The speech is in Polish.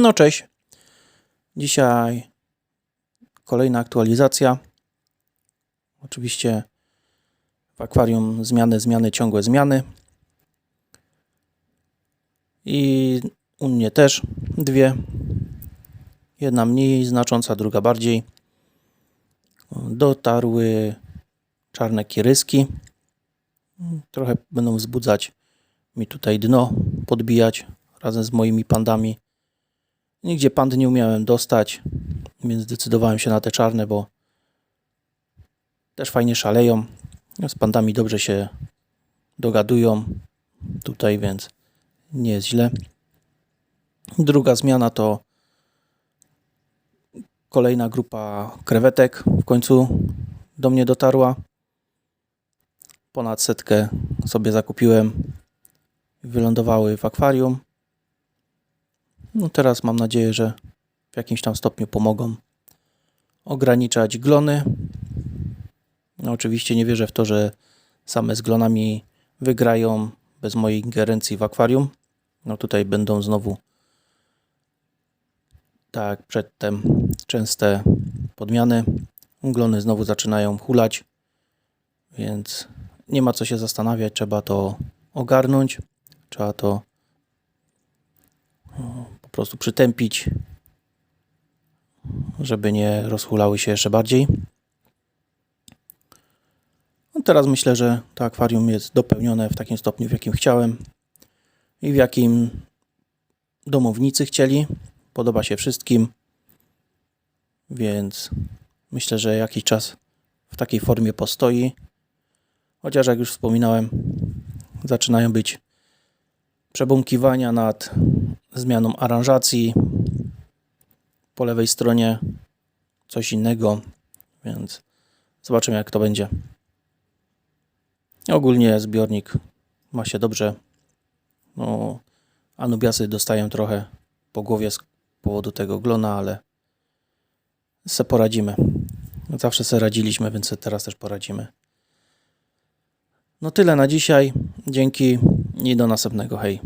No cześć. Dzisiaj kolejna aktualizacja. Oczywiście w akwarium zmiany, zmiany, ciągłe zmiany. I u mnie też dwie. Jedna mniej znacząca, druga bardziej. Dotarły czarne kiryski. Trochę będą wzbudzać mi tutaj dno, podbijać razem z moimi pandami. Nigdzie pand nie umiałem dostać, więc zdecydowałem się na te czarne, bo też fajnie szaleją. Z pandami dobrze się dogadują tutaj, więc nie jest źle. Druga zmiana to kolejna grupa krewetek w końcu do mnie dotarła. Ponad setkę sobie zakupiłem. Wylądowały w akwarium. No teraz mam nadzieję, że w jakimś tam stopniu pomogą ograniczać glony. No oczywiście nie wierzę w to, że same z glonami wygrają bez mojej ingerencji w akwarium. No tutaj będą znowu tak przedtem częste podmiany. Glony znowu zaczynają hulać, więc nie ma co się zastanawiać, trzeba to ogarnąć, trzeba to po prostu przytępić, żeby nie rozhulały się jeszcze bardziej. No teraz myślę, że to akwarium jest dopełnione w takim stopniu, w jakim chciałem i w jakim domownicy chcieli. Podoba się wszystkim, więc myślę, że jakiś czas w takiej formie postoi. Chociaż jak już wspominałem, zaczynają być przebąkiwania nad zmianą aranżacji. Po lewej stronie coś innego, więc zobaczymy jak to będzie. Ogólnie zbiornik ma się dobrze. No, Anubiasy dostają trochę po głowie z powodu tego glona, ale se poradzimy. Zawsze se radziliśmy, więc se teraz też poradzimy. No tyle na dzisiaj. Dzięki i do następnego. Hej.